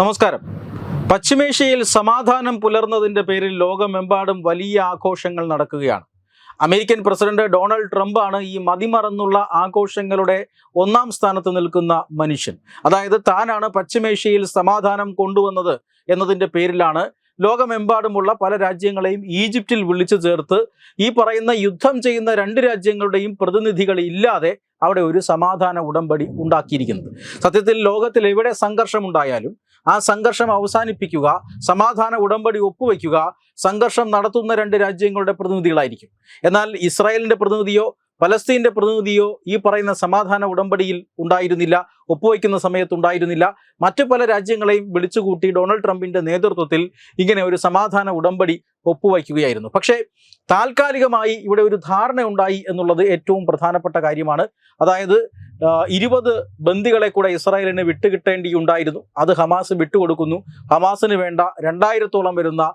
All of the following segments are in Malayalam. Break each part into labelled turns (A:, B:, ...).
A: നമസ്കാരം. പശ്ചിമേഷ്യയിൽ സമാധാനം പുലർന്നതിന്റെ പേരിൽ ലോകമെമ്പാടും വലിയ ആഘോഷങ്ങൾ നടക്കുകയാണ്. അമേരിക്കൻ പ്രസിഡന്റ് ഡൊണാൾഡ് ട്രംപ് ആണ് ഈ മതിമറന്നുള്ള ആഘോഷങ്ങളുടെ ഒന്നാം സ്ഥാനത്ത് നിൽക്കുന്ന മനുഷ്യൻ. അതായത് താനാണ് പശ്ചിമേഷ്യയിൽ സമാധാനം കൊണ്ടുവന്നത് എന്നതിന്റെ പേരിലാണ് ലോകമെമ്പാടുമുള്ള പല രാജ്യങ്ങളെയും ഈജിപ്തിൽ വിളിച്ചു ചേർത്ത് ഈ പറയുന്ന യുദ്ധം ചെയ്യുന്ന രണ്ട് രാജ്യങ്ങളുടെയും പ്രതിനിധികൾ ഇല്ലാതെ അവിടെ ഒരു സമാധാന ഉടമ്പടി ഉണ്ടാക്കിയിരിക്കുന്നത്. സത്യത്തിൽ ലോകത്തിൽ എവിടെ സംഘർഷമുണ്ടായാലും ആ സംഘർഷം അവസാനിപ്പിക്കുക സമാധാന ഉടമ്പടി ഒപ്പുവെക്കുക സംഘർഷം നടത്തുന്ന രണ്ട് രാജ്യങ്ങളുടെ പ്രതിനിധികളായിരിക്കും. എന്നാൽ ഇസ്രായേലിന്റെ പ്രതിനിധിയോ പലസ്തീന്റെ പ്രതിനിധിയോ ഈ പറയുന്ന സമാധാന ഉടമ്പടിയിൽ ഉണ്ടായിരുന്നില്ല ഒപ്പുവയ്ക്കുന്ന സമയത്ത് ഉണ്ടായിരുന്നില്ല. മറ്റു പല രാജ്യങ്ങളെയും വിളിച്ചുകൂട്ടി ഡൊണാൾഡ് ട്രംപിന്റെ നേതൃത്വത്തിൽ ഇങ്ങനെ ഒരു സമാധാന ഉടമ്പടി ഒപ്പുവയ്ക്കുകയായിരുന്നു. പക്ഷേ താൽക്കാലികമായി ഇവിടെ ഒരു ധാരണ ഉണ്ടായി എന്നുള്ളത് ഏറ്റവും പ്രധാനപ്പെട്ട കാര്യമാണ്. അതായത് ഇരുപത് ബന്ദികളെ കൂടെ ഇസ്രായേലിന് വിട്ടുകിട്ടേണ്ടിയുണ്ടായിരുന്നു. അത് ഹമാസ് വിട്ടുകൊടുക്കുന്നു. ഹമാസിന് വേണ്ട രണ്ടായിരത്തോളം വരുന്ന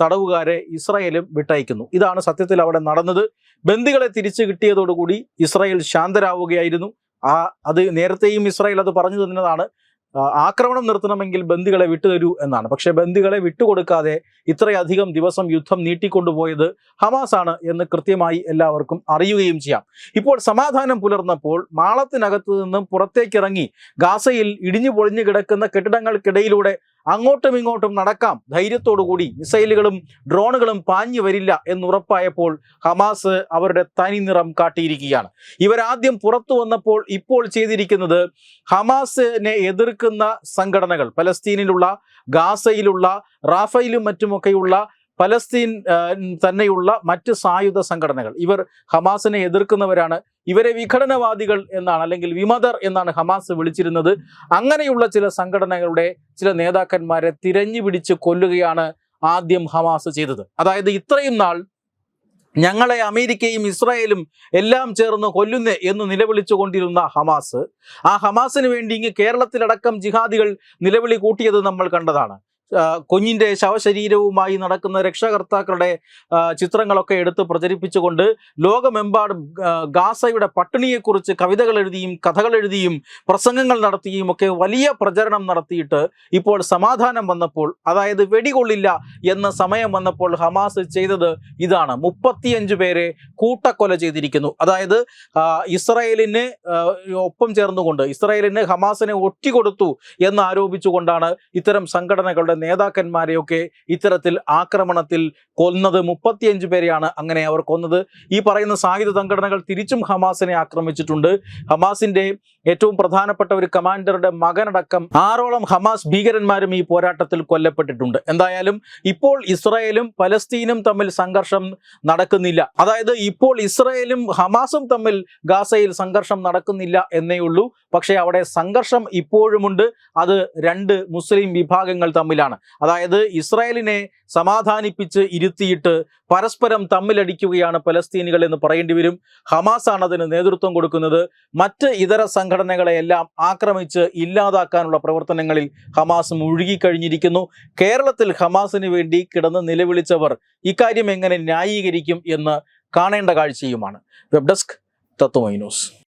A: തടവുകാരെ ഇസ്രായേലും വിട്ടയക്കുന്നു. ഇതാണ് സത്യത്തിൽ അവിടെ നടന്നത്. ബന്ദികളെ തിരിച്ചു കിട്ടിയതോടുകൂടി ഇസ്രായേൽ ശാന്തരാവുകയായിരുന്നു. ആ അത് നേരത്തെയും ഇസ്രായേൽ അത് പറഞ്ഞു തന്നതാണ്. ആക്രമണം നിർത്തണമെങ്കിൽ ബന്ദികളെ വിട്ടുതരൂ എന്നാണ്. പക്ഷേ ബന്ദികളെ വിട്ടുകൊടുക്കാതെ ഇത്രയധികം ദിവസം യുദ്ധം നീട്ടിക്കൊണ്ടുപോയത് ഹമാസ് ആണ് എന്ന് കൃത്യമായി എല്ലാവർക്കും അറിയുകയും ചെയ്യാം. ഇപ്പോൾ സമാധാനം പുലർന്നപ്പോൾ മാളത്തിനകത്ത് നിന്നും പുറത്തേക്കിറങ്ങി ഗാസയിൽ ഇടിഞ്ഞു പൊളിഞ്ഞു കിടക്കുന്ന കെട്ടിടങ്ങൾക്കിടയിലൂടെ അങ്ങോട്ടും ഇങ്ങോട്ടും നടക്കാം. ധൈര്യത്തോടുകൂടി മിസൈലുകളും ഡ്രോണുകളും പാഞ്ഞു വരില്ല എന്നുറപ്പായപ്പോൾ ഹമാസ് അവരുടെ തനി നിറം കാട്ടിയിരിക്കുകയാണ്. ഇവരാദ്യം പുറത്തു വന്നപ്പോൾ ഇപ്പോൾ ചെയ്തിരിക്കുന്നത് ഹമാസിനെ എതിർക്കുന്ന സംഘടനകൾ പലസ്തീനിലുള്ള ഗാസയിലുള്ള റാഫയിലും മറ്റുമൊക്കെയുള്ള പലസ്തീൻ തന്നെയുള്ള മറ്റ് സായുധ സംഘടനകൾ. ഇവർ ഹമാസിനെ എതിർക്കുന്നവരാണ്. ഇവരെ വിഘടനവാദികൾ എന്നാണ് അല്ലെങ്കിൽ വിമതർ എന്നാണ് ഹമാസ് വിളിച്ചിരുന്നത്. അങ്ങനെയുള്ള ചില സംഘടനകളുടെ ചില നേതാക്കന്മാരെ തിരഞ്ഞു പിടിച്ച് കൊല്ലുകയാണ് ആദ്യം ഹമാസ് ചെയ്തത്. അതായത് ഇത്രയും നാൾ ഞങ്ങളെ അമേരിക്കയും ഇസ്രായേലും എല്ലാം ചേർന്ന് കൊല്ലുന്നേ എന്ന് നിലവിളിച്ചു കൊണ്ടിരുന്ന ഹമാസ് ആ ഹമാസിന് വേണ്ടി ഇങ്ങ് കേരളത്തിലടക്കം ജിഹാദികൾ നിലവിളി കൂട്ടിയത് നമ്മൾ കണ്ടതാണ്. ആ, കുഞ്ഞിന്റെ ശവശരീരവുമായി നടക്കുന്ന രക്ഷാകർത്താക്കളുടെ ചിത്രങ്ങളൊക്കെ എടുത്ത് പ്രചരിപ്പിച്ചുകൊണ്ട് ലോകമെമ്പാടും ഗാസയുടെ പട്ടിണിയെക്കുറിച്ച് കവിതകൾ എഴുതിയും കഥകൾ എഴുതിയും പ്രസംഗങ്ങൾ നടത്തിയും ഒക്കെ വലിയ പ്രചരണം നടത്തിയിട്ട് ഇപ്പോൾ സമാധാനം വന്നപ്പോൾ അതായത് വെടികൊള്ളില്ല എന്ന സമയം വന്നപ്പോൾ ഹമാസ് ചെയ്തത് ഇതാണ്. മുപ്പത്തിയഞ്ച് പേരെ കൂട്ടക്കൊല ചെയ്തിരിക്കുന്നു. അതായത് ഇസ്രായേലിന് ഒപ്പം ചേർന്നുകൊണ്ട് ഇസ്രായേലിന് ഹമാസിനെ ഒറ്റിക്കൊടുത്തു എന്ന് ആരോപിച്ചുകൊണ്ടാണ് ഇത്തരം സംഘടനകളുടെ നേതാക്കന്മാരെയൊക്കെ ഇത്തരത്തിൽ ആക്രമണത്തിൽ കൊന്നത്. മുപ്പത്തിയഞ്ച് പേരെയാണ് അങ്ങനെ അവർ കൊന്നത്. ഈ പറയുന്ന സായുധ സംഘടനകൾ തിരിച്ചും ഹമാസിനെ ആക്രമിച്ചിട്ടുണ്ട്. ഹമാസിന്റെ ഏറ്റവും പ്രധാനപ്പെട്ട ഒരു കമാൻഡറുടെ മകനടക്കം ആറോളം ഹമാസ് ഭീകരന്മാരും ഈ പോരാട്ടത്തിൽ കൊല്ലപ്പെട്ടിട്ടുണ്ട്. എന്തായാലും ഇപ്പോൾ ഇസ്രായേലും പലസ്തീനും തമ്മിൽ സംഘർഷം നടക്കുന്നില്ല. അതായത് ഇപ്പോൾ ഇസ്രായേലും ഹമാസും തമ്മിൽ ഗാസയിൽ സംഘർഷം നടക്കുന്നില്ല എന്നേ ഉള്ളൂ. പക്ഷേ അവിടെ സംഘർഷം ഇപ്പോഴുമുണ്ട്. അത് രണ്ട് മുസ്ലിം വിഭാഗങ്ങൾ തമ്മിലാണ്. അതായത് ഇസ്രായേലിനെ സമാധാനിപ്പിച്ച് ഇരുത്തിയിട്ട് പരസ്പരം തമ്മിലടിക്കുകയാണ് പലസ്തീനികൾ എന്ന് പറയേണ്ടി വരും. ഹമാസാണ് അതിന് നേതൃത്വം കൊടുക്കുന്നത്. മറ്റ് ഇതര സംഘടനകളെയെല്ലാം ആക്രമിച്ച് ഇല്ലാതാക്കാനുള്ള പ്രവർത്തനങ്ങളിൽ ഹമാസ് മുഴുകിക്കഴിഞ്ഞിരിക്കുന്നു. കേരളത്തിൽ ഹമാസിന് വേണ്ടി കിടന്ന് നിലവിളിച്ചവർ ഇക്കാര്യം എങ്ങനെ ന്യായീകരിക്കും എന്ന് കാണേണ്ട കാഴ്ചയുമാണ്. Web desk Tatwamayi news.